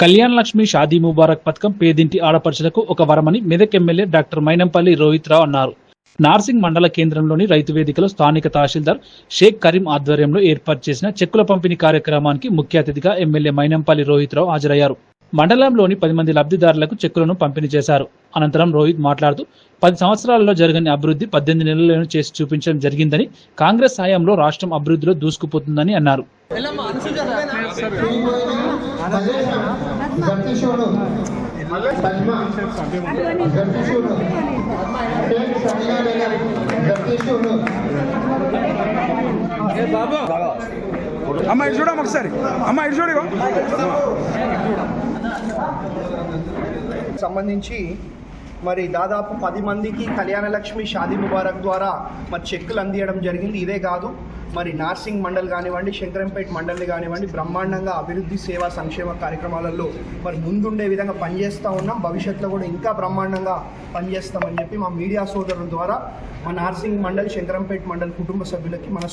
కళ్యాణ్ లక్ష్మి షాదీ ముబారక్ పథకం పేదింటి ఆడపడుచులకు ఒక వరమని మెదక్ ఎమ్మెల్యే డాక్టర్ మైనంపల్లి రోహిత్ రావు అన్నారు. నార్సింగ్ మండల కేంద్రంలోని రైతు వేదికలో స్థానిక తహసీల్దార్ షేక్ కరీం ఆధ్వర్యంలో ఏర్పాటు చేసిన చెక్కుల పంపిణీ కార్యక్రమానికి ముఖ్య అతిథిగా ఎమ్మెల్యే మైనంపల్లి రోహిత్ రావు హాజరయ్యారు. మండలంలోని పది మంది లబ్ధిదారులకు చెక్కులను పంపిణీ చేశారు. అనంతరం రోహిత్ మాట్లాడుతూ పది సంవత్సరాలలో జరగని అభివృద్ధి పద్దెనిమిది నెలలను చేసి చూపించడం జరిగిందని కాంగ్రెస్ హయాంలో రాష్ట్రం అభివృద్ధిలో దూసుకుపోతుందని అన్నారు. సరిగా గట్టిషోడు అమ్మ ఇటు చూడమ్మ ఒకసారి. అమ్మ ఇటు చూడు. సంబంధించి మరి దాదాపు పది మందికి కళ్యాణ లక్ష్మి షాదీ ముబారక్ ద్వారా మరి చెక్కులు అందియడం జరిగింది. ఇదే కాదు మరి నార్సింగ్ మండల్ కానివ్వండి శంకరంపేట మండలి కానివ్వండి బ్రహ్మాండంగా అభివృద్ధి సేవా సంక్షేమ కార్యక్రమాలలో మరి ముందుండే విధంగా పనిచేస్తూ ఉన్నాం. భవిష్యత్తులో కూడా ఇంకా బ్రహ్మాండంగా పనిచేస్తామని చెప్పి మా మీడియా సోదరుల ద్వారా మా నార్సింగ్ మండల్ శంకరంపేట మండల్ కుటుంబ సభ్యులకి మన